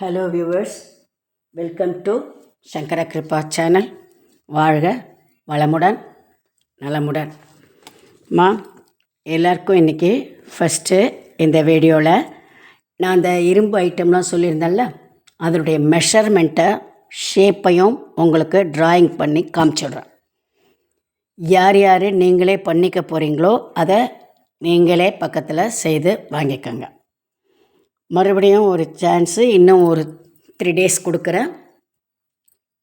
Hello viewers welcome to Sankara Kiruba channel வாழ்க வளமுடன் நலமுடன். மா எல்லாருக்கும் இன்றைக்கி ஃபஸ்ட்டு இந்த வீடியோவில் நான் அந்த இரும்பு ஐட்டம்லாம் சொல்லியிருந்தேன்ல அதனுடைய மெஷர்மெண்ட்டை ஷேப்பையும் உங்களுக்கு ட்ராயிங் பண்ணி காமிச்சிடுறேன். யார் யார் நீங்களே பண்ணிக்க போகிறீங்களோ அதை நீங்களே பக்கத்தில் செய்து வாங்கிக்கோங்க. மறுபடியும் ஒரு சான்ஸு இன்னும் ஒரு த்ரீ டேஸ் கொடுக்குறேன்.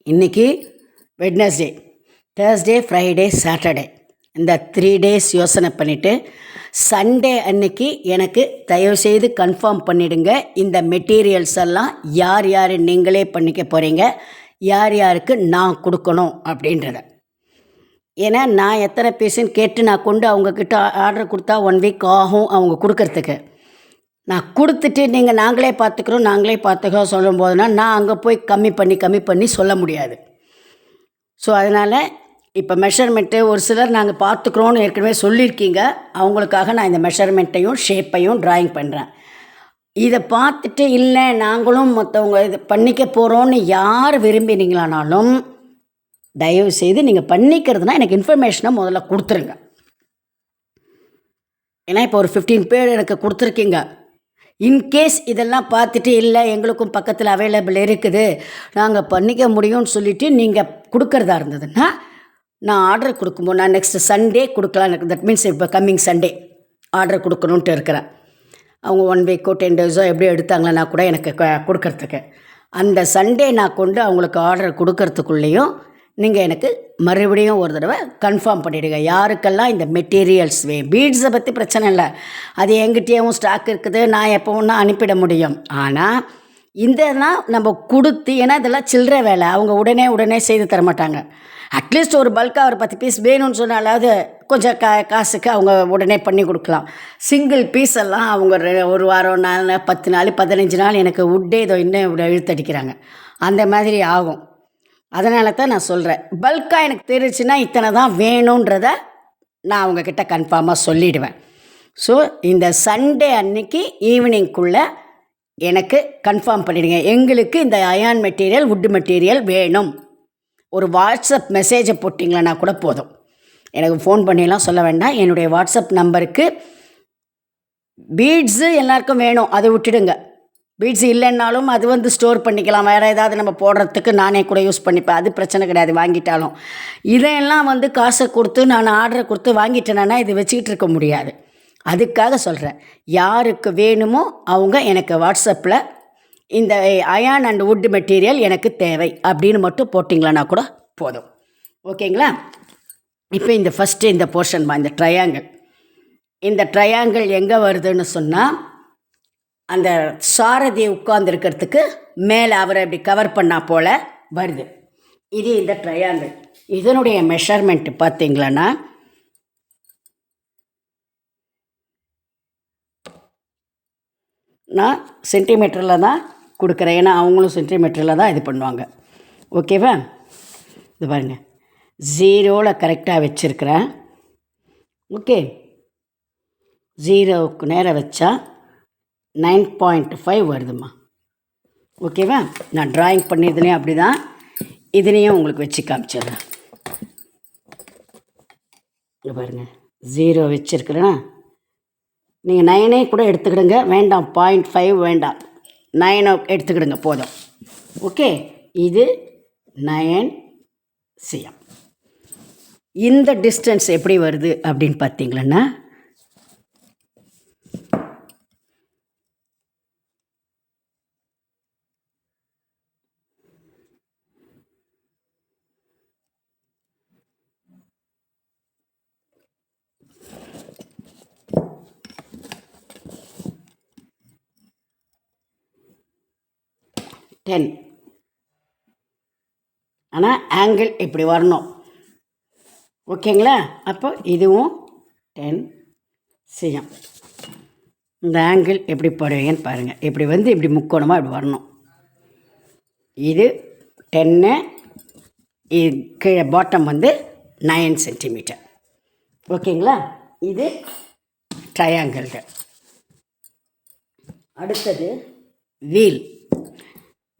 இன்றைக்கி வெட்னஸ்டே தேர்ஸ்டே ஃப்ரைடே சாட்டர்டே இந்த த்ரீ டேஸ் யோசனை பண்ணிவிட்டு சண்டே அன்னைக்கு எனக்கு தயவுசெய்து கன்ஃபார்ம் பண்ணிடுங்க. இந்த மெட்டீரியல்ஸ் எல்லாம் யார் யார் நீங்களே பண்ணிக்க போகிறீங்க யார் யாருக்கு நான் கொடுக்கணும் அப்படின்றத. ஏன்னா நான் எத்தனை பீஸுன்னு கேட்டு நான் கொண்டு அவங்கக்கிட்ட ஆர்டர் கொடுத்தா ஒன் வீக் ஆகும் அவங்க கொடுக்கறதுக்கு. நான் கொடுத்துட்டு நீங்கள் நாங்களே பார்த்துக்குறோம் நாங்களே பார்த்துக்கோ சொல்லும் போதுனா நான் அங்கே போய் கம்மி பண்ணி கம்மி பண்ணி சொல்ல முடியாது. ஸோ அதனால் இப்போ மெஷர்மெண்ட்டு ஒரு சிலர் நாங்கள் பார்த்துக்குறோன்னு ஏற்கனவே சொல்லியிருக்கீங்க. அவங்களுக்காக நான் இந்த மெஷர்மெண்ட்டையும் ஷேப்பையும் ட்ராயிங் பண்ணுறேன் இதை பார்த்துட்டு இல்லை நாங்களும் மற்றவங்க இது பண்ணிக்க போகிறோன்னு யார் விரும்பினீங்களானாலும் தயவு செய்து நீங்கள் பண்ணிக்கிறதுனா எனக்கு இன்ஃபர்மேஷனை முதல்ல கொடுத்துருங்க. ஏன்னா இப்போ ஒரு ஃபிஃப்டீன் பேர் எனக்கு கொடுத்துருக்கீங்க. இன்கேஸ் இதெல்லாம் பார்த்துட்டு இல்லை எங்களுக்கும் பக்கத்தில் அவைலபிள் இருக்குது. நாங்கள் பண்ணிக்க முடியும்னு சொல்லிவிட்டு நீங்கள் கொடுக்குறதா இருந்ததுன்னா நான் ஆர்டர் கொடுக்கும்போது நான் நெக்ஸ்ட் சண்டே கொடுக்கலான்னு தட் மீன்ஸ் இப்போ கம்மிங் சண்டே ஆர்டர் கொடுக்கணுன்ட்டு இருக்கிறேன். அவங்க ஒன் வீக்கோ டென் டேஸோ எப்படியோ எடுத்தாங்களா கூட எனக்கு கொடுக்கறதுக்கு. அந்த சண்டே நான் கொண்டு அவங்களுக்கு ஆர்டர் கொடுக்கறதுக்குள்ளேயும் நீங்கள் எனக்கு மறுபடியும் ஒரு தடவை கன்ஃபார்ம் பண்ணிவிடுங்க யாருக்கெல்லாம் இந்த மெட்டீரியல்ஸ் வே பீட்ஸை பற்றி பிரச்சனை இல்லை. அது எங்கிட்டேயும் ஸ்டாக் இருக்குது. நான் எப்போ ஒன்றா அனுப்பிட முடியும். ஆனால் இதெல்லாம் நம்ம கொடுத்து ஏன்னா இதெல்லாம் சில்லற வேலை. அவங்க உடனே உடனே செய்து தர மாட்டாங்க. அட்லீஸ்ட் ஒரு பல்காக ஒரு பத்து பீஸ் வேணும்னு சொன்னாலாவது கொஞ்சம் கா காசுக்கு அவங்க உடனே பண்ணி கொடுக்கலாம். சிங்கிள் பீஸ் எல்லாம் அவங்க ஒரு வாரம் நாலு நாள் பத்து நாள் பதினஞ்சு நாள் எனக்கு உட்டே இதோ இன்னும் இழுத்தடிக்கிறாங்க அந்த மாதிரி ஆகும். அதனால தான் நான் சொல்கிறேன் பல்காக எனக்கு தெரிஞ்சுன்னா இத்தனை தான் வேணுன்றத நான் அவங்கக்கிட்ட கன்ஃபார்மாக சொல்லிடுவேன். ஸோ இந்த சண்டே அன்னைக்கு ஈவினிங்குள்ளே எனக்கு கன்ஃபார்ம் பண்ணிடுங்க. எங்களுக்கு இந்த அயான் மெட்டீரியல் வுட் மெட்டீரியல் வேணும். ஒரு வாட்ஸ்அப் மெசேஜை போட்டிங்களன்னா கூட போதும். எனக்கு ஃபோன் பண்ணிலாம் சொல்ல வேண்டாம். என்னுடைய வாட்ஸ்அப் நம்பருக்கு பீட்ஸு எல்லாருக்கும் வேணும். அதை விட்டுடுங்க. பீட்ஸ் இல்லைன்னாலும் அது வந்து ஸ்டோர் பண்ணிக்கலாம். வேறு ஏதாவது நம்ம போடுறதுக்கு நானே கூட யூஸ் பண்ணிப்பேன். அது பிரச்சனை கிடையாது வாங்கிட்டாலும். இதையெல்லாம் வந்து காசை கொடுத்து நான் ஆர்டரை கொடுத்து வாங்கிட்டேன்னா இது வச்சுக்கிட்டு இருக்க முடியாது. அதுக்காக சொல்கிறேன் யாருக்கு வேணுமோ அவங்க எனக்கு வாட்ஸ்அப்பில் இந்த அயான் அண்ட் வுட் மெட்டீரியல் எனக்கு தேவை அப்படின்னு மட்டும் போட்டிங்களான்னா கூட போதும். ஓகேங்களா? இப்போ இந்த ஃபஸ்ட்டு இந்த போர்ஷன் இந்த ட்ரையாங்கிள் இந்த ட்ரையாங்கிள் எங்கே வருதுன்னு சொன்னால் அந்த சாரதி உட்கார்ந்துருக்கிறதுக்கு மேலே அவரை இப்படி கவர் பண்ணா போல் வருது. இது இந்த ட்ரையாங்கிள் இதனுடைய மெஷர்மெண்ட் பார்த்தீங்களன்னா நான் சென்டிமீட்டரில் தான் கொடுக்குறேன். ஏன்னா அவங்களும் சென்டிமீட்டரில் தான் இது பண்ணுவாங்க. ஓகேவா இது பாருங்கள் ஜீரோவில் கரெக்டாக வச்சுருக்கிறேன். ஓகே ஜீரோவுக்கு நேரம் வச்சா நைன் பாயிண்ட் ஃபைவ் வருதுமா ஓகேவா? நான் ட்ராயிங் பண்ணியதுலேயும் அப்படி தான் இதுலேயும் உங்களுக்கு வச்சு காமிச்சிடுறேன். பாருங்கள் ஜீரோ வச்சுருக்குறேன்னா நீங்கள் நைனே கூட எடுத்துக்கிடுங்க. வேண்டாம். பாயிண்ட் ஃபைவ் வேண்டாம். நைனை எடுத்துக்கிடுங்க. போதும். ஓகே? இது நயன் சிஎம் இந்த டிஸ்டன்ஸ் எப்படி வருது அப்படின்னு பார்த்தீங்களன்னா டென் ஆனால் ஆங்கிள் இப்படி வரணும்? ஓகேங்களா? அப்போ இதுவும் டென் சிஎம் இந்த ஆங்கிள் எப்படி போடுவீங்கன்னு பாருங்கள் இப்படி வந்து இப்படி முக்கோணமாக இப்படி வரணும். இது டென்னு கீழே பாட்டம் வந்து நைன் சென்டிமீட்டர் ஓகேங்களா? இது ட்ரையாங்கிள்கள் அடுத்தது வீல்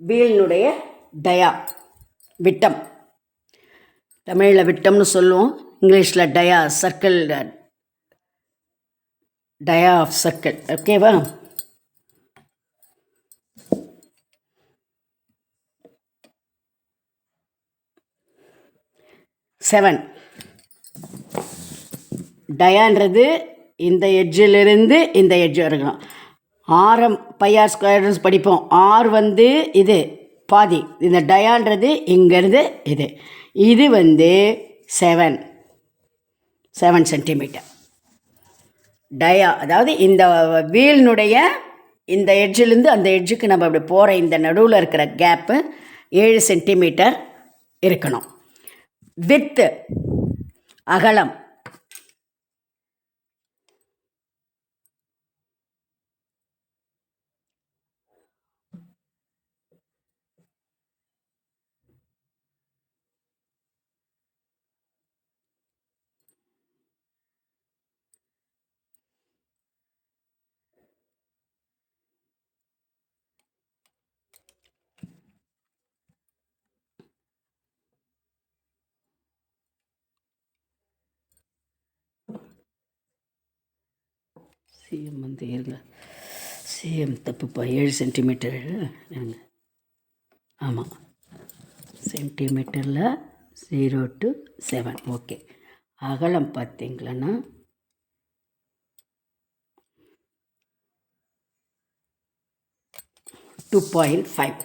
வீலினுடைய டயா விட்டம். தமிழில் விட்டம்னு சொல்லுவோம். இங்கிலீஷில் dia circle dia of circle ஓகேவா செவன் டயான்றது இந்த எட்ஜிலிருந்து இந்த எட்ஜ் வரைக்கும். ஆரம் பையார் ஸ்கொயர்ஸ் படிப்போம். ஆர் வந்து இது பாதி. இந்த டயான்றது இங்கேருந்து இது. இது வந்து செவன் செவன் சென்டிமீட்டர் டயா அதாவது இந்த வீலினுடைய இந்த எட்ஜிலேருந்து அந்த எட்ஜுக்கு நம்ம அப்படி போகிற இந்த நடுவில் இருக்கிற கேப்பு ஏழு சென்டிமீட்டர் இருக்கணும். வித்து அகலம் சிஎம் வந்து இருங்க சிஎம் தப்புப்பா ஏழு சென்டிமீட்டர் இருங்க ஆமாம் சென்டிமீட்டரில் ஜீரோ டு செவன் ஓகே அகலம் பார்த்தீங்களன்னா டூ பாயிண்ட் ஃபைவ்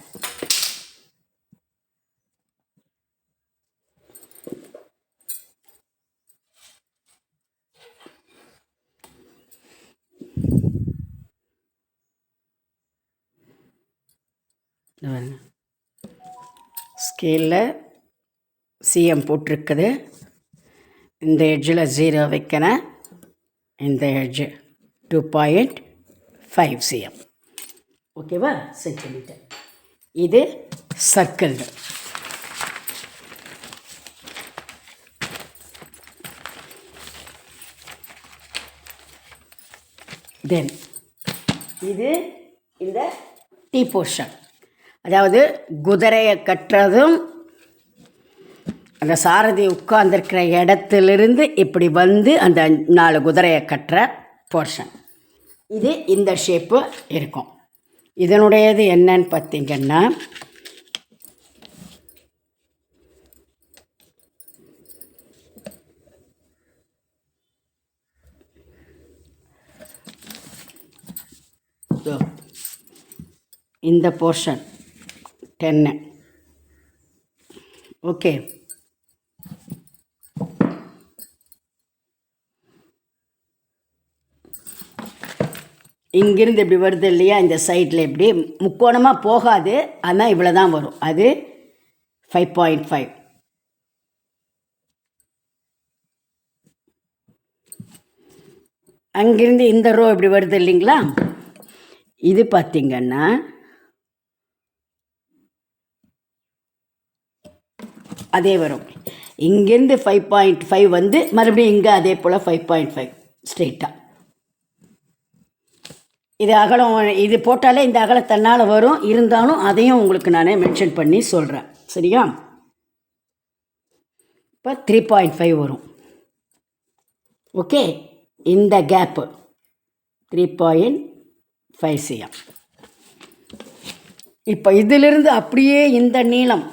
ஸ்கேலில் சிஎம் போட்டிருக்குது. இந்த எட்ஜில் ஜீரோ வைக்கிறேன் இந்த edge two point five CM ஓகேவா சென்டிமீட்டர் இது சர்க்கிள் தென் இது இந்த டீ போர்ஷன் அதாவது குதிரையை கட்டுறதும் அந்த சாரதி உட்கார்ந்துருக்கிற இடத்துலேருந்து இப்படி வந்து அந்த நாலு குதிரையை கட்டுற போர்ஷன் இது இந்த ஷேப்பு இருக்கும். இதனுடையது என்னன்னு பார்த்தீங்கன்னா இந்த போர்ஷன் டென்னு ஓகே இங்கிருந்து இப்படி வருது இல்லையா? இந்த சைடில் இப்படி. முக்கோணமாக போகாது. ஆனால் இவ்வளோ தான் வரும். அது ஃபைவ் பாயிண்ட் ஃபைவ் அங்கிருந்து இந்த ரோ இப்படி வருது இல்லைங்களா? இது பார்த்திங்கன்னா அதே வரும். இங்கேருந்து ஃபைவ் பாயிண்ட் ஃபைவ் வந்து மறுபடியும் இங்கே அதே போல் ஃபைவ் பாயிண்ட் ஃபைவ் ஸ்ட்ரெயிட்டாக இது அகலம் இது போட்டாலே இந்த அகலம் தன்னால் வரும். இருந்தாலும் அதையும் உங்களுக்கு நான் மென்ஷன் பண்ணி சொல்கிறேன் சரியா? இப்போ த்ரீ பாயிண்ட் ஃபைவ் வரும். ஓகே இந்த gap three point five CM இப்போ இதிலிருந்து அப்படியே இந்த நீளம்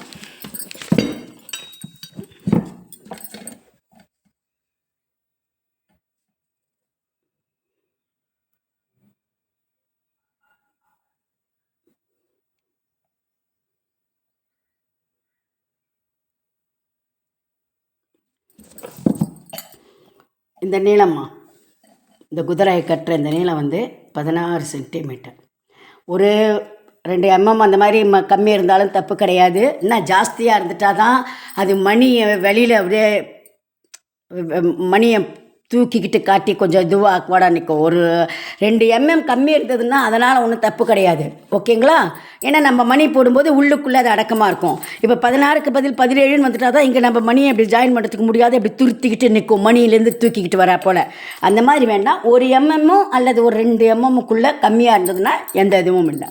இந்த நீளம்மா இந்த குதிரையை கட்டுற இந்த நீளம் வந்து பதினாறு சென்டிமீட்டர். ஒரு ரெண்டு எம்எம் அந்த மாதிரி ம கம்மி இருந்தாலும் தப்பு கிடையாது. இன்னும் ஜாஸ்தியாக இருந்துட்டால் தான் அது மணியை வெளியில் அப்படியே மணியை தூக்கிக்கிட்டு காட்டி கொஞ்சம் இதுவாக அக்வாடாக நிற்கும் ஒரு ரெண்டு எம்எம் கம்மி இருந்ததுன்னா அதனால் ஒன்றும் தப்பு கிடையாது. ஓகேங்களா? ஏன்னா நம்ம மணி போடும்போது உள்ளுக்குள்ளே அது அடக்கமாக இருக்கும். இப்போ பதினாறுக்கு பதில் பதினேழுன்னு வந்துட்டா தான் இங்கே நம்ம மணியை அப்படி ஜாயின் பண்ணுறதுக்கு முடியாது. அப்படி துருத்திக்கிட்டு நிற்கும் மணியிலேருந்து தூக்கிக்கிட்டு வரா போல். அந்த மாதிரி வேண்டாம். ஒரு எம்எம்மும் அல்லது ஒரு ரெண்டு எம்எம்முக்குள்ளே கம்மியாக இருந்ததுன்னா எந்த இதுவும் இல்லை.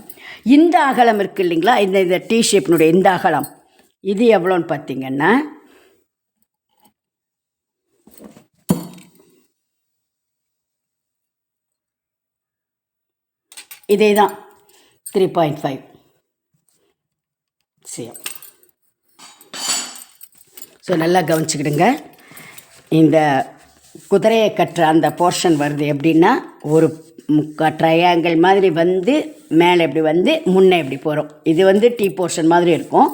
இந்த அகலம் இருக்குது இல்லைங்களா? இந்த இந்த டி ஷேப்னுடைய இந்த அகலம். இது எவ்வளோன்னு பார்த்தீங்கன்னா இதே தான் three point five CM so நல்லா கவனிச்சுக்கிடுங்க. இந்த குதிரையை கட்டுற அந்த போர்ஷன் வருது எப்படின்னா ஒரு ட்ரையாங்கிள் மாதிரி வந்து மேலே இப்படி வந்து முன்னே இப்படி போகிறோம் இது வந்து டீ போர்ஷன் மாதிரி இருக்கும்.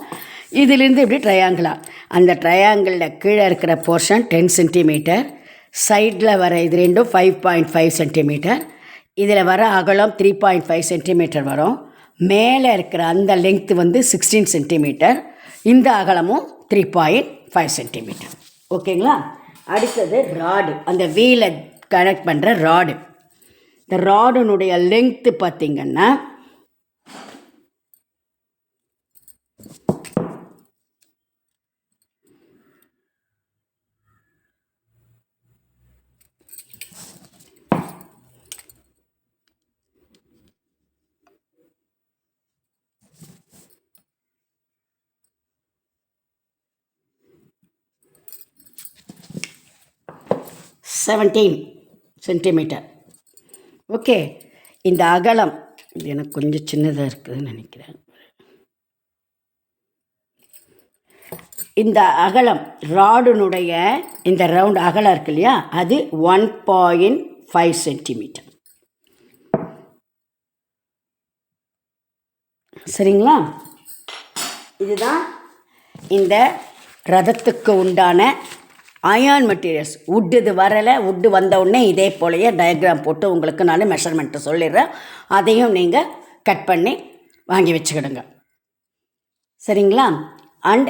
இதுலேருந்து இப்படி ட்ரையாங்கிளாக அந்த ட்ரையாங்கிளில் கீழே இருக்கிற போர்ஷன் டென் சென்டிமீட்டர் சைடில் வர இது ரெண்டும் ஃபைவ் பாயிண்ட் ஃபைவ் சென்டிமீட்டர் இதில் வர அகலம் த்ரீ பாயிண்ட் ஃபைவ் சென்டிமீட்டர் வரும். மேலே இருக்கிற அந்த லெங்க்த்து வந்து சிக்ஸ்டீன் சென்டிமீட்டர் இந்த அகலமும் த்ரீ பாயிண்ட் ஃபைவ் சென்டிமீட்டர் ஓகேங்களா? அடுத்தது ராடு அந்த வீலை கனெக்ட் பண்ணுற ராடு இந்த ராடுனுடைய லெங்க்த்து பார்த்திங்கன்னா செவன்டீன் சென்டிமீட்டர் ஓகே இந்த அகலம் இது எனக்கு கொஞ்சம் சின்னதாக இருக்குதுன்னு நினைக்கிறேன். இந்த அகலம் ராடுனுடைய இந்த ரவுண்ட் அகலம் இருக்கு இல்லையா அது ஒன் பாயிண்ட் ஃபைவ் சென்டிமீட்டர் சரிங்களா? இதுதான் இந்த ரதத்துக்கு உண்டான அயான் மெட்டீரியல்ஸ் உட்டு இது வரலை. உட்டு வந்த உடனே இதே போலயே டயக்ராம் போட்டு உங்களுக்கு நான் மெஷர்மெண்ட்டு சொல்லிடுறேன். அதையும் நீங்கள் கட் பண்ணி வாங்கி வச்சுக்கிடுங்க. சரிங்களா? அண்ட்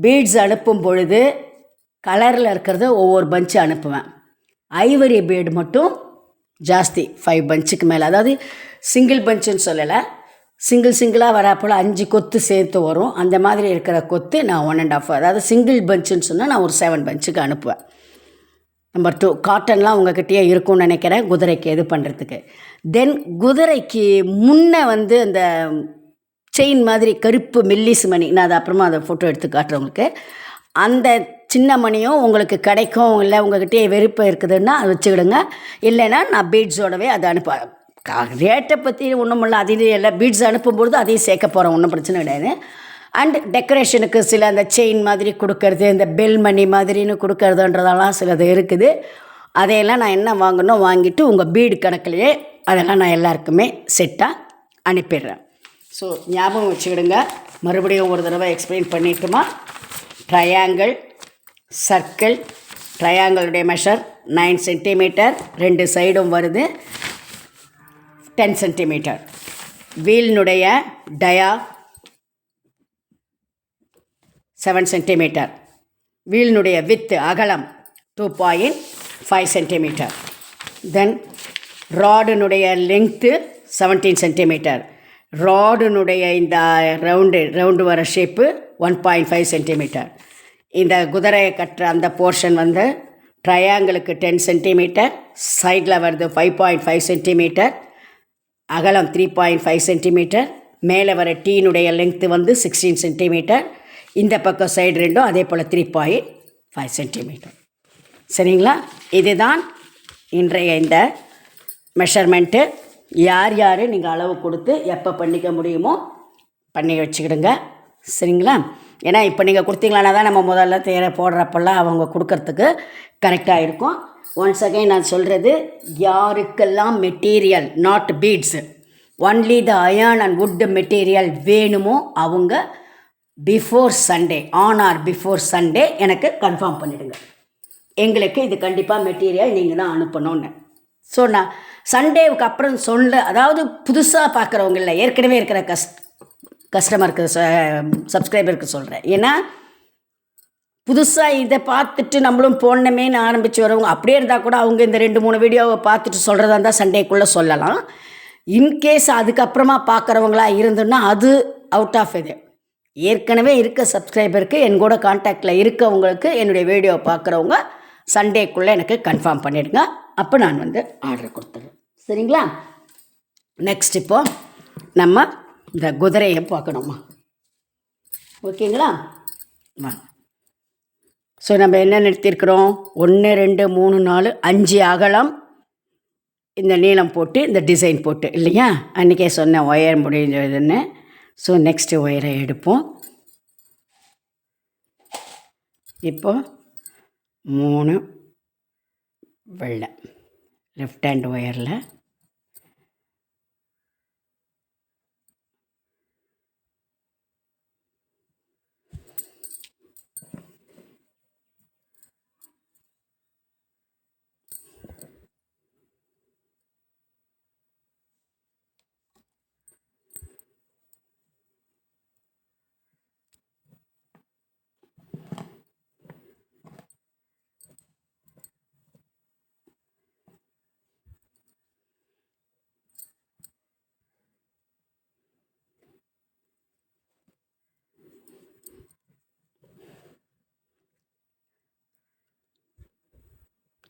பீட்ஸ் அனுப்பும் பொழுது கலரில் இருக்கிறத ஒவ்வொரு பஞ்சு அனுப்புவேன். ஐவரி பீடு மட்டும் ஜாஸ்தி. ஃபைவ் பஞ்சுக்கு மேலே. அதாவது சிங்கிள் பஞ்சுன்னு சொல்லலை. சிங்கிள் சிங்கிளாக வராப்போல் அஞ்சு கொத்து சேர்த்து வரும். அந்த மாதிரி இருக்கிற கொத்து நான் ஒன் அண்ட் ஆஃப் அதாவது சிங்கிள் பஞ்சுன்னு சொன்னால் நான் ஒரு செவன் பஞ்சுக்கு அனுப்புவேன். நம்பர் டூ காட்டன்லாம் உங்ககிட்டயே இருக்கும்னு நினைக்கிறேன் குதிரைக்கு இது பண்ணுறதுக்கு தென் குதிரைக்கு முன்னே வந்து அந்த செயின் மாதிரி கருப்பு மெல்லிசு மணி நான் அதை அப்புறமா அதை ஃபோட்டோ எடுத்து காட்டுறேன் உங்களுக்கு. அந்த சின்ன மணியும் உங்களுக்கு கிடைக்கும் இல்லை உங்ககிட்டயே வெறுப்பு இருக்குதுன்னா அதை வச்சுக்கிடுங்க. இல்லைன்னா நான் பீட்ஸோடவே அதை அனுப்ப ரேட்டை பற்றி ஒன்றும் இல்லை அதையும் எல்லாம் பீட்ஸ் அனுப்பும்பொழுது அதையும் சேர்க்க போகிறோம் ஒன்றும் பிரச்சனை கிடையாது. அண்ட் டெக்கரேஷனுக்கு சில அந்த செயின் மாதிரி கொடுக்கறது இந்த பெல் மணி மாதிரின்னு கொடுக்கறதுன்றதெல்லாம் சிலது இருக்குது. அதையெல்லாம் நான் என்ன வாங்கணும் வாங்கிட்டு உங்கள் பீடு கணக்கிலேயே அதெல்லாம் நான் எல்லாருக்குமே செட்டாக அனுப்பிடுறேன். ஸோ ஞாபகம் வச்சுக்கிடுங்க. மறுபடியும் ஒரு தடவை எக்ஸ்பிளைன் பண்ணிட்டுமா? ட்ரையாங்கிள் சர்க்கிள் ட்ரையாங்கிளுடைய மெஷர் நைன் சென்டிமீட்டர் ரெண்டு சைடும் வருது. டென் சென்டிமீட்டர் வீலினுடைய டயா செவன் சென்டிமீட்டர் வீலினுடைய வித்து அகலம் two point five centimetre then ராடினுடைய length seventeen centimetre ராடினுடைய இந்த ரவுண்டு ரவுண்டு வர shape one point five centimetre இந்த குதிரையை கட்டுற அந்த போர்ஷன் வந்து ட்ரையாங்கிளுக்கு டென் சென்டிமீட்டர் சைடில் வருது ஃபைவ் பாயிண்ட் ஃபைவ் சென்டிமீட்டர் அகலம் த்ரீ பாயிண்ட் ஃபைவ் சென்டிமீட்டர் மேலே வர டீனுடைய லெங்க்த்து வந்து சிக்ஸ்டீன் சென்டிமீட்டர் இந்த பக்கம் சைடு ரெண்டும் அதே போல் த்ரீ பாயிண்ட் ஃபைவ் சென்டிமீட்டர் சரிங்களா? இதுதான் இன்றைய இந்த மெஷர்மெண்ட்டு யார் யார் நீங்கள் அளவு கொடுத்து எப்போ பண்ணிக்க முடியுமோ பண்ணி வச்சுக்கிடுங்க. சரிங்களா? ஏன்னா இப்போ நீங்கள் கொடுத்தீங்களானா தான் நம்ம முதல்ல தேர போடுறப்பெல்லாம் அவங்க கொடுக்கறதுக்கு கரெக்டாக இருக்கும். ஒன்ஸ் அகைன் நான் சொல்கிறது யாருக்கெல்லாம் material not beads only the iron and wood material வேணுமோ அவங்க before Sunday on or before Sunday எனக்கு கன்ஃபார்ம் பண்ணிடுங்க. எங்களுக்கு இது கண்டிப்பாக மெட்டீரியல் நீங்கள் தான் அனுப்பணும்னு. ஸோ நான் சண்டேவுக்கு அப்புறம் சொல்ல அதாவது புதுசாக பார்க்குறவங்கள ஏற்கனவே இருக்கிற கஸ் கஸ்டமருக்கு சப்ஸ்கிரைபருக்கு சொல்கிறேன் ஏன்னா புதுசாக இதை பார்த்துட்டு நம்மளும் போடணுமேனு ஆரம்பித்து வரவங்க அப்படியே இருந்தால் கூட அவங்க இந்த ரெண்டு மூணு வீடியோவை பார்த்துட்டு சொல்கிறதா இருந்தால் சண்டேக்குள்ளே சொல்லலாம். இன்கேஸ் அதுக்கப்புறமா பார்க்குறவங்களா இருந்துன்னா அது அவுட் ஆஃப் இது. ஏற்கனவே இருக்க சப்ஸ்கிரைபருக்கு என் கூட காண்டாக்டில் இருக்கவங்களுக்கு என்னுடைய வீடியோவை பார்க்குறவங்க சண்டேக்குள்ளே எனக்கு கன்ஃபார்ம் பண்ணிடுங்க. அப்போ நான் வந்து ஆர்டர் கொடுத்துட்றேன். சரிங்களா? நெக்ஸ்ட் இப்போ நம்ம இந்த குதிரையை பார்க்கணுமா? ஓகேங்களா வா. ஸோ நம்ம என்ன நிறுத்தியிருக்கிறோம்? ஒன்று ரெண்டு மூணு நாலு அஞ்சு அகலம் இந்த நீளம் போட்டு இந்த டிசைன் போட்டு இல்லையா? அன்றைக்கே சொன்னேன் ஒயர் முடிஞ்சதுன்னு. ஸோ நெக்ஸ்ட்டு ஒயரை எடுப்போம். இப்போ மூணு வெள்ளை லெஃப்ட் ஹேண்ட் ஒயரில்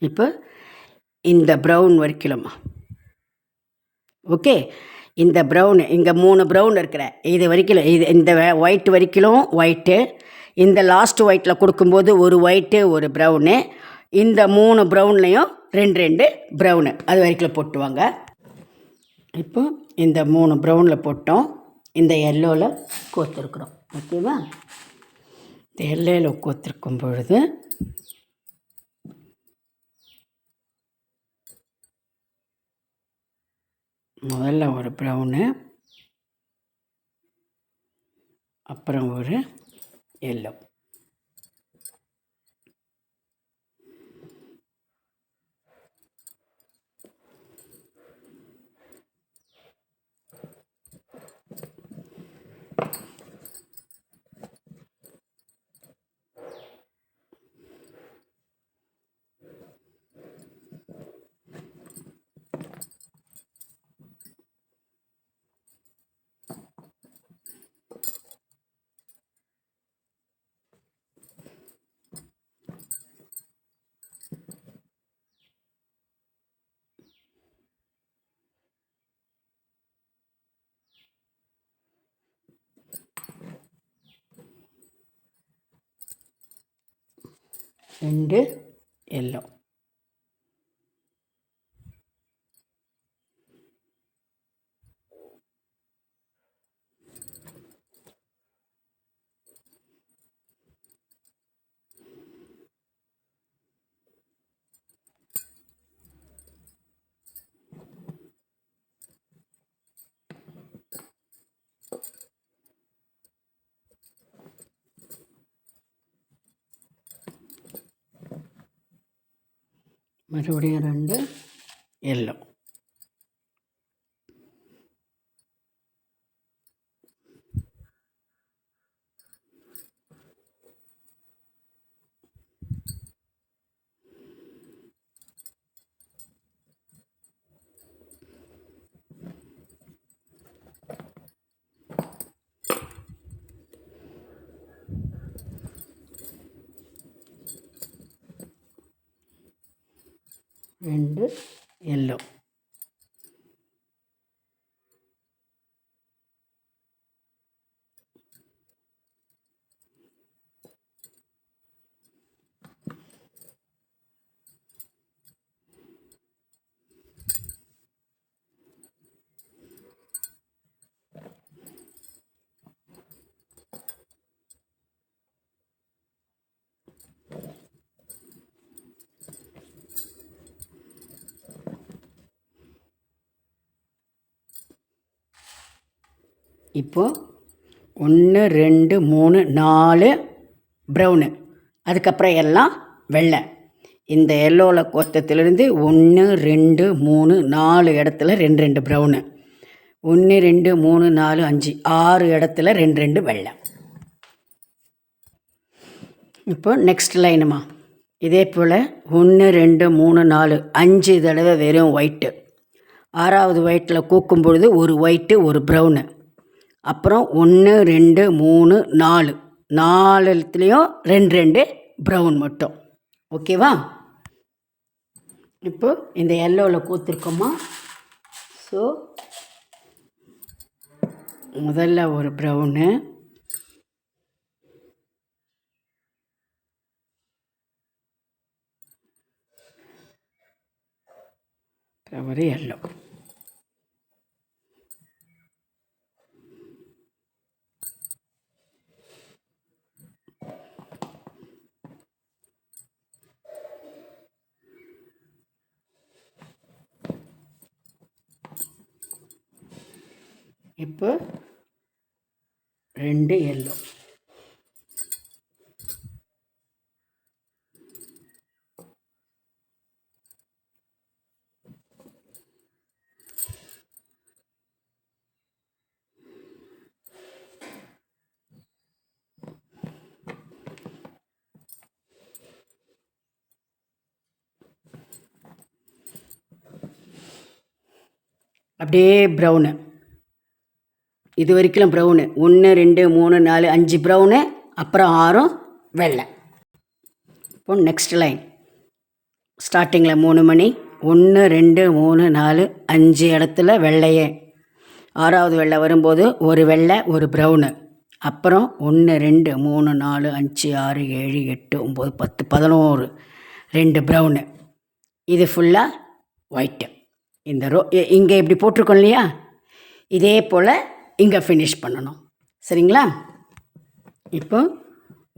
இப்போ இந்த ப்ரௌன் வரைக்கலாமா ஓகே இந்த ப்ரௌனு இங்கே மூணு ப்ரௌன் இருக்கிற. இது வரைக்கும் இது இந்த ஒயிட் வரைக்கும் ஒயிட்டு இந்த லாஸ்ட் ஒயிட்டில் கொடுக்கும்போது ஒரு ஒயிட்டு ஒரு ப்ரௌனு இந்த மூணு ப்ரௌன்லேயும் ரெண்டு ரெண்டு ப்ரௌனு அது வரைக்கும் போட்டுவாங்க. இப்போ இந்த மூணு ப்ரௌனில் போட்டோம். இந்த எல்லோவில் கோத்துருக்குறோம். ஓகேவா இந்த எல்லோவில் கோத்துருக்கும் பொழுது முதல்ல ஒரு ப்ரௌனு அப்புறம் ஒரு எல்லோ ரெண்டு எல்லோ. மறுபடியும் ரெண்டு எல்லோ ரெண்டு எல்லோ இப்போது ஒன்று ரெண்டு மூணு நாலு ப்ரௌனு அதுக்கப்புறம் எல்லாம் வெள்ளை. இந்த எல்லோவில் கோத்தத்துலேருந்து ஒன்று ரெண்டு மூணு நாலு இடத்துல ரெண்டு ரெண்டு ப்ரௌனு ஒன்று ரெண்டு மூணு நாலு அஞ்சு ஆறு இடத்துல ரெண்டு ரெண்டு வெள்ளை. இப்போ நெக்ஸ்ட் லைனுமா இதே போல் ஒன்று ரெண்டு மூணு நாலு அஞ்சு தடவை வெறும் ஒயிட்டு ஆறாவது ஒயிட்டில் கூக்கும் பொழுது ஒரு ஒயிட்டு ஒரு ப்ரௌனு அப்புறம் ஒன்று ரெண்டு மூணு நாலு. நாலுத்துலேயும் ரெண்டு ரெண்டு ப்ரௌன் மட்டும். ஓகேவா இப்போ இந்த எல்லோவில் கூத்துருக்கோமா? ஸோ முதல்ல ஒரு ப்ரௌனு அப்புறம் ஒரு எல்லோ இப்போ ரெண்டு எல்லோ அப்படியே ப்ரௌனு இது வரைக்கும் ப்ரௌனு ஒன்று ரெண்டு மூணு நாலு அஞ்சு ப்ரௌனு அப்புறம் ஆறும் வெள்ளை. இப்போ நெக்ஸ்ட் லைன் ஸ்டார்டிங்கில் மூணு மணி. ஒன்று ரெண்டு மூணு நாலு அஞ்சு இடத்துல வெள்ளையே. ஆறாவது வெள்ளை வரும்போது ஒரு வெள்ளை ஒரு ப்ரௌனு அப்புறம் ஒன்று ரெண்டு மூணு நாலு அஞ்சு ஆறு ஏழு எட்டு ஒம்பது பத்து பதினோரு. ரெண்டு ப்ரௌனு இது ஃபுல்லாக ஒயிட்டு இந்த ரோ இங்கே இப்படி போட்டிருக்கோம் இல்லையா? இதே போல் இங்கே ஃபினிஷ் பண்ணணும். சரிங்களா? இப்போ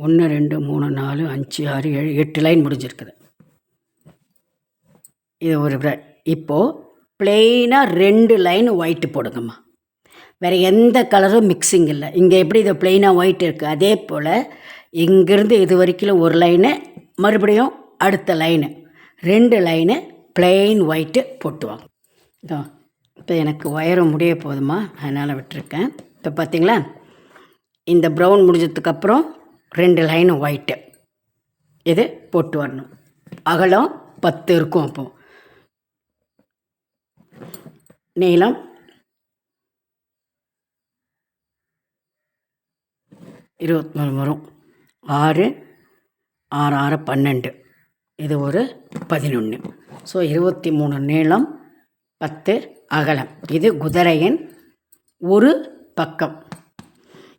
ஒன்று ரெண்டு மூணு நாலு அஞ்சு ஆறு ஏழு எட்டு லைன் முடிஞ்சிருக்குது. இது ஒரு இப்போது பிளெயினாக ரெண்டு லைன் ஒயிட்டு போடுங்கம்மா. வேறு எந்த கலரும் மிக்சிங் இல்லை. இங்கே எப்படி இது பிளெயினாக ஒயிட் இருக்குது அதே போல் இங்கேருந்து இது வரைக்கும் ஒரு லைனு மறுபடியும் அடுத்த லைனு ரெண்டு லைனு பிளெயின் ஒயிட்டு போட்டுவாங்க. இதோ இப்போ எனக்கு ஒயரும் முடிய போதுமா? அதனால் விட்டுருக்கேன். இப்போ பார்த்தீங்களா? இந்த ப்ரௌன் முடிஞ்சதுக்கப்புறம் ரெண்டு லைனு ஒயிட்டு. இது போட்டு வரணும். அகலம் பத்து இருக்கும் அப்போ. நீளம் இருபத்தி மூணு வரும். ஆறு ஆறு ஆறு பன்னெண்டு. இது ஒரு பதினொன்று ஸோ இருபத்தி மூணு நீளம் பத்து அகலம். இது குதிரையின் ஒரு பக்கம்.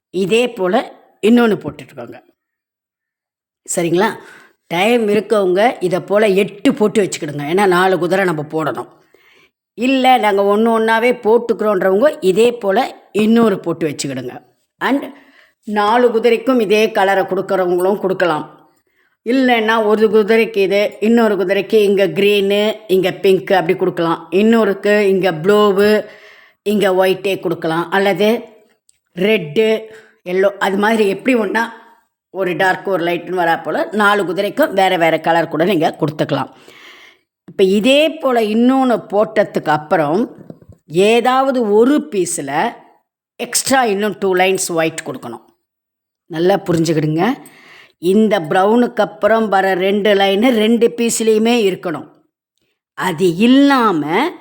இதே போல் இன்னொன்று போட்டுட்ருக்கோங்க சரிங்களா? டைம் இருக்கவங்க இதை போல் எட்டு போட்டு வச்சுக்கிடுங்க. ஏன்னா நாலு குதிரை நம்ம போடணும். இல்லை நாங்கள் ஒன்று ஒன்றாவே போட்டுக்கிறோன்றவங்க இதே போல் இன்னொரு போட்டு வச்சுக்கிடுங்க. அண்ட் நாலு குதிரைக்கும் இதே கலரை கொடுக்குறவங்களும் கொடுக்கலாம். இல்லைன்னா ஒரு குதிரைக்கு இது இன்னொரு குதிரைக்கு இங்கே க்ரீனு இங்கே பிங்க்கு அப்படி கொடுக்கலாம். இன்னொருக்கு இங்கே ப்ளூவு இங்கே ஒயிட்டே கொடுக்கலாம். அல்லது ரெட்டு எல்லோ அது மாதிரி எப்படி ஒன்றா ஒரு டார்க் ஒரு லைட்டுன்னு வரா போல் நாலு குதிரைக்கும் வேறு வேறு கலர் கூட நீங்கள் கொடுத்துக்கலாம். இப்போ இதே போல் இன்னொன்று போட்டதுக்கு அப்புறம் ஏதாவது ஒரு பீஸில் எக்ஸ்ட்ரா இன்னும் டூ லைன்ஸ் ஒயிட் கொடுக்கணும். நல்லா புரிஞ்சுக்கிடுங்க. இந்த ப்ரௌனுக்கு அப்புறம் வர ரெண்டு லைனு ரெண்டு பீஸ்லேயுமே இருக்கணும். அது இல்லாமல்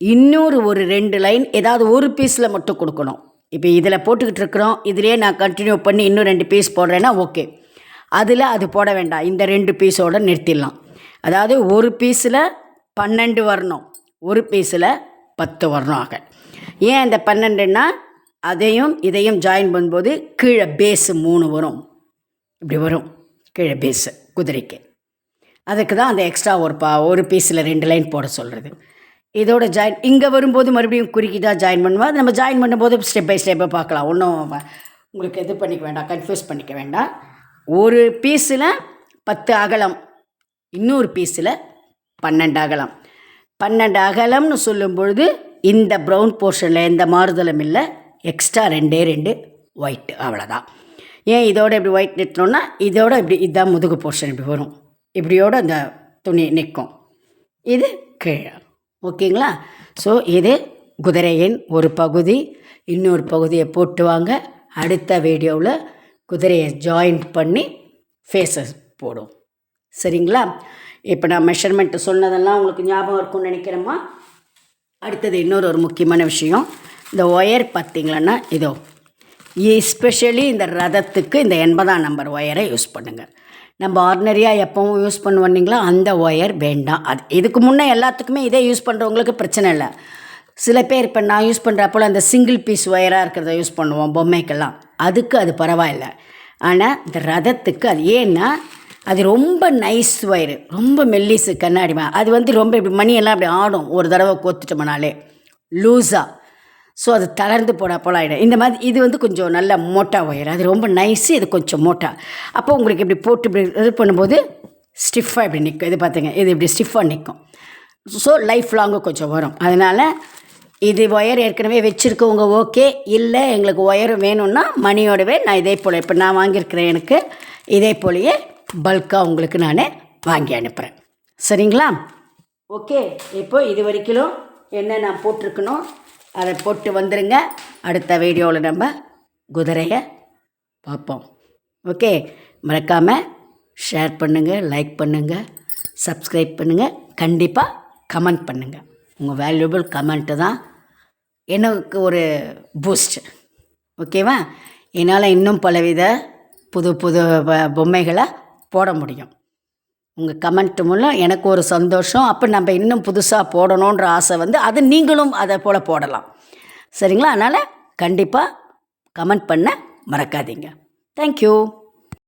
இன்னொரு ஒரு ரெண்டு லைன் ஏதாவது ஒரு பீஸில் மட்டும் கொடுக்கணும். இப்போ இதில் போட்டுக்கிட்டு இருக்கிறோம். இதிலே நான் கண்டினியூ பண்ணி இன்னும் ரெண்டு பீஸ் போடுறேன்னா ஓகே. அதில் அது போட வேண்டாம். இந்த ரெண்டு பீஸோடு நிறுத்திடலாம். அதாவது ஒரு பீஸில் பன்னெண்டு வரணும். ஒரு பீஸில் பத்து வரணும் ஆக. ஏன் அந்த பன்னெண்டுன்னா அதையும் இதையும் ஜாயின் பண்ணும்போது கீழே பேஸு மூணு வரும். இப்படி வரும். கீழே பேஸு குதிரைக்கு. அதுக்கு தான் அந்த எக்ஸ்ட்ரா ஒரு பா ஒரு பீஸில் ரெண்டு லைன் போட சொல்கிறது இதோட ஜாயின் இங்கே வரும்போது மறுபடியும் குறுக்கி தான் ஜாயின் பண்ணுவோம் அது நம்ம ஜாயின் பண்ணும்போது ஸ்டெப் பை ஸ்டெப்பை பார்க்கலாம். ஒன்றும் உங்களுக்கு இது பண்ணிக்க வேண்டாம் கன்ஃபியூஸ் பண்ணிக்க வேண்டாம். ஒரு பீஸில் பத்து அகலம் இன்னொரு பீஸில் பன்னெண்டு அகலம். பன்னெண்டு அகலம்னு சொல்லும் பொழுது இந்த ப்ரௌன் போர்ஷனில் எந்த மாறுதலும் இல்லை எக்ஸ்ட்ரா ரெண்டே ரெண்டு ஒயிட் அவ்வளோதான் ஏன் இதோட இப்படி ஒயிட் நிட்டோம்னா இதோட இப்படி இதுதான் முதுகு போர்ஷன் இப்படி வரும். இப்படியோட அந்த துணி நிற்கும். இது கீழே. ஓகேங்களா? ஸோ இது குதிரையின் ஒரு பகுதி. இன்னொரு பகுதியை போட்டு வாங்க. அடுத்த வீடியோவில் குதிரையை ஜாயின் பண்ணி ஃபேஸஸ் போடும். சரிங்களா? இப்போ நான் மெஷர்மெண்ட்டு சொன்னதெல்லாம் உங்களுக்கு ஞாபகம் இருக்கும்னு நினைக்கிறேம்மா. அடுத்தது இன்னொரு ஒரு முக்கியமான விஷயம். இந்த ஒயர் பார்த்திங்களன்னா இதோ எஸ்பெஷலி இந்த ரதத்துக்கு இந்த எண்பதாம் நம்பர் ஒயரை யூஸ் பண்ணுங்கள் நம்ம ஆர்டினரியாக எப்பவும் யூஸ் பண்ணுவீங்களோ அந்த ஒயர் வேண்டாம். அது இதுக்கு முன்னே எல்லாத்துக்குமே இதே யூஸ் பண்ணுறவங்களுக்கு பிரச்சனை இல்லை. சில பேர் இப்போ நான் யூஸ் பண்ணுறப்போல அந்த சிங்கிள் பீஸ் ஒயராக இருக்கிறத யூஸ் பண்ணுவோம் பொம்மைக்கெல்லாம். அதுக்கு அது பரவாயில்ல. ஆனால் இந்த ரதத்துக்கு அது ஏன்னா அது ரொம்ப நைஸ் ஒயரு ரொம்ப மெல்லிசு கண்ணாடி அது வந்து ரொம்ப இப்படி மணியெல்லாம் அப்படி ஆடும். ஒரு தடவை கோத்துட்டோம்னாலே. லூஸாக ஸோ அது தளர்ந்து போட போல் ஆகிடும் இந்த மாதிரி இது வந்து கொஞ்சம் நல்ல மோட்டா ஒயர். அது ரொம்ப நைஸு இது கொஞ்சம் மோட்டா. அப்போ உங்களுக்கு இப்படி போட்டு இப்படி இது பண்ணும்போது ஸ்டிஃபாக இப்படி நிற்கும் இது பார்த்துங்க இது இப்படி ஸ்டிஃபாக நிற்கும் ஸோ லைஃப் லாங்கு கொஞ்சம் வரும். அதனால் இது ஒயர் ஏற்கனவே வச்சுருக்கவங்க ஓகே இல்லை எங்களுக்கு ஒயர் வேணும்னா மணியோடவே நான் இதே போல் இப்போ நான் வாங்கியிருக்கிறேன் எனக்கு இதே போலயே பல்காக உங்களுக்கு நான் வாங்கி அனுப்புகிறேன் சரிங்களா? ஓகே இப்போ இது வரைக்கும் என்ன நான் போட்டிருக்கணும் அதை போட்டு வந்துருங்க. அடுத்த வீடியோவில் நம்ம குதிரையை பார்ப்போம். ஓகே? மறக்காமல் ஷேர் பண்ணுங்கள் லைக் பண்ணுங்கள் சப்ஸ்கிரைப் பண்ணுங்கள் கண்டிப்பாக கமெண்ட் பண்ணுங்கள் உங்கள் வேல்யூபிள் கமெண்ட்டு தான் எனக்கு ஒரு பூஸ்ட் ஓகேவா? என்னால் இன்னும் பலவித புது புது பொம்மைகளை போட முடியும். உங்கள் கமெண்ட் மூலம் எனக்கு ஒரு சந்தோஷம். அப்போ நம்ம இன்னும் புதுசாக போடணுன்ற ஆசை வந்து அது நீங்களும் அதை போல் போடலாம். சரிங்களா? அதனால் கண்டிப்பாக கமெண்ட் பண்ண மறக்காதீங்க. தேங்க்யூ